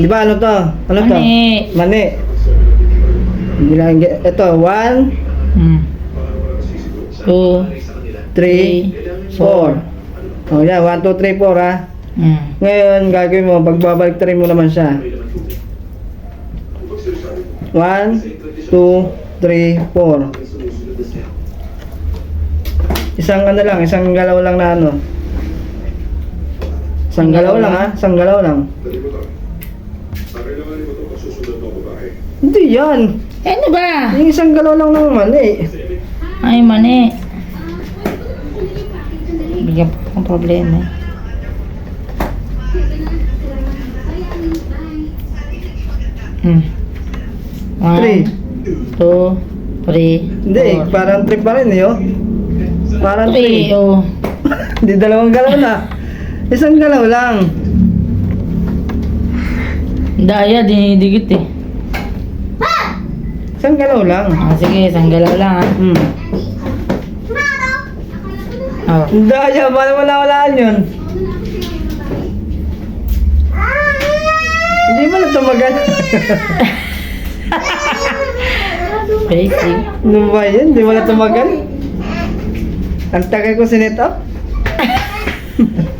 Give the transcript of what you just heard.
Di ba ano to? Ano to? Mani. Mani. Hindi lang, ito, 1, Hmm. Two. 3, 4. Oh, yan, 1, 2, 3, 4 ha. Hmm. Ngayon, gagawin mo, pagbabalik mo naman siya. 1, 2, 3, 4. Isang ano lang, isang galaw lang na ano. Isang galaw lang ha, isang galaw lang. Hindi yan. Eh, ano ba? Yung isang galaw lang ng mali. Ay, mani. Bigyan pa akong problema. eh. Hmm. One, Three. two, three, Hindi, four. parang trip pa rin eh, oh. Parang Three, trip. oh. Hindi dalawang galaw na. Isang galaw lang. Daya, dinidikit eh. Isang galaw lang. Ah, sige, isang galaw lang ah. Hmm. Oh. Daya, paano wala-walaan yun? Hindi mo na tumagal. Crazy. ano ba yun? Hindi mo na tumagal? Ang tagal ko sinet up.